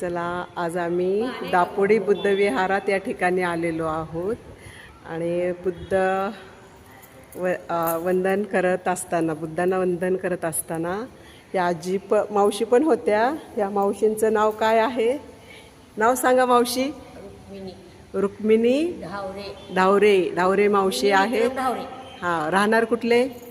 चला आज आम्ही दापोडी बुद्ध विहारात या ठिकाणी आलेलो आहोत. आणि बुद्ध व वंदन करत असताना बुद्धांना वंदन करत असताना या आजी प मावशी पण होत्या. या मावशींचं नाव काय आहे? नाव सांगा मावशी. रुक्मिणी. रुक्मिणी धावरे. धावरे. धावरे मावशी धावरे. हां राहणार कुठले?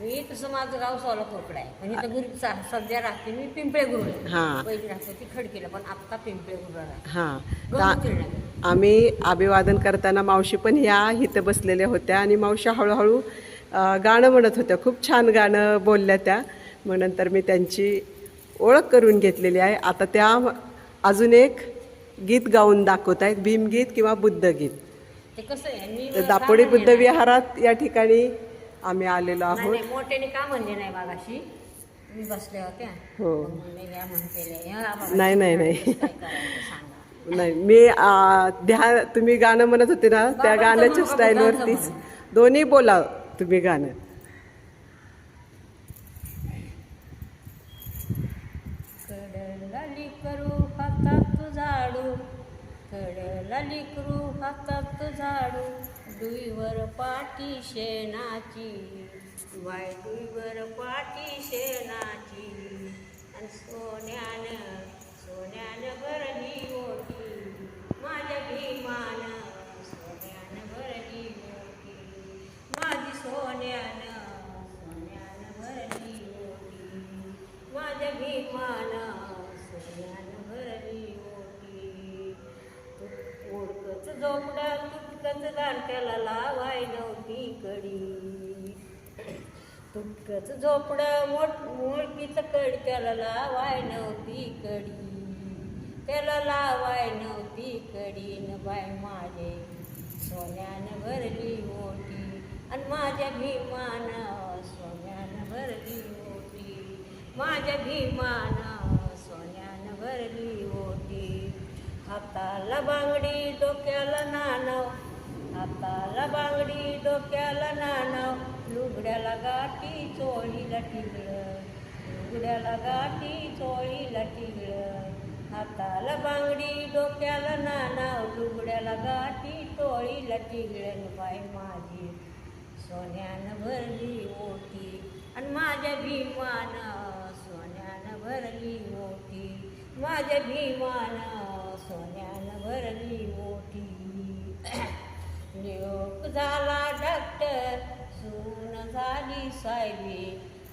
मी तसं माझं गाव सोलापूरकडे आहे. पण इथं गुरु सध्या राहते मी पिंपळे गुरु हां. पहिली राहते ती खडकीला पण आत्ता पिंपळे गुरु राहते हां. गंगोत्रीला. आम्ही अभिवादन करताना मावशी पण ह्या इथं बसलेल्या होत्या आणि मावशी हळूहळू अ, गाणं म्हणत होत्या. खूप छान गाणं बोलल्या त्या. मग नंतर मी त्यांची ओळख करून घेतलेली आहे. आता त्या अजून एक गीत गाऊन दाखवत आहेत. भीमगीत किंवा बुद्धगीत. ते कसं आहे मी तर दापोडी बुद्ध विहारात या ठिकाणी आम्ही आलेलो नाही, आहोत. नाही, मोठ्याने का म्हणले नाही बागाशी? मी बसल्या होत्या हो. मग म्हणले या म्हणते या बाबा, नाही, नाही, नाही. काय करायचं सांगा. नाही मी आ, ध्या तुम्ही गाणं म्हणत होते ना त्या बाबांचं गाण्याच्या म्हणू का स्टाईलवरतीच दोन्ही बोला तुम्ही गाणं. कडलाली करू हातात झाडू. कडलाली करू हातात झाडू. डुईवर पाठी शेणाची. वाय डुईवर पाठी शेणाची. आणि सोन्यानं सोन्यानं भरली ओटी माझ्या भीमान सोन्यानं भरली ओटी माझी सोन्यानं सोन्यानं भरली ओटी माझ्या भीमान सोन्यानं भरली ओटी ओळखच झोपडा तुटकच गारट्याला लावाय नव्हती कडी. तुटकच झोपडं मोठ मोळकीचं कडक्याला लावाय नव्हती कडी. त्याला लावाय नव्हती कडी न बाय माझे. सोन्यानं भरली मोठी आणि माझ्या भीमानं सोन्यानं भरली मोठी. माझ्या भीमानं सोन्यानं भरली ओटी हाताला बांगडी हाताला बांगडी डोक्याला नाणव लुगड्याला गाठी चोळीला टिगळं. लुगड्याला गाठी चोळीला टिगळं. हाताला बांगडी डोक्याला नाणव लुगड्याला गाठी टोळीला टिगळं. बाय माझी सोन्यानं भरली ओटी. आणि माझ्या भीमान सोन्यानं भरली ओटी. माझ्या भीमान साहेबी.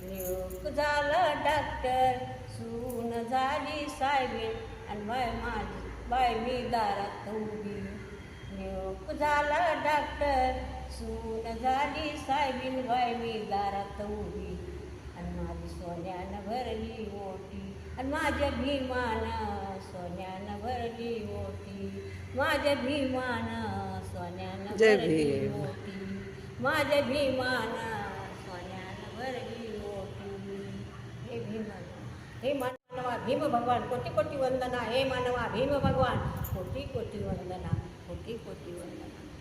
लोक झाला डॉक्टर सून झाली साहेबी. आणि बाय माझी बाय मी दारात उभी. लोक झाला डॉक्टर सून झाली साहेबीन बाय मी दारात उभी. आणि माझी सोन्यानं भरली ओटी आणि माझ्या भीमानं सोन्यानं भरली ओटी माझ्या भीमानं सोन्यानं भरली. ओटी माझ्या भीमानं सोन्यानं भरली ओटी हे भीमान हे मानवा भीम भगवान कोटी कोटी वंदना. हे मानवा भीम भगवान. कोटी कोटी वंदना कोटी कोटी वंदना.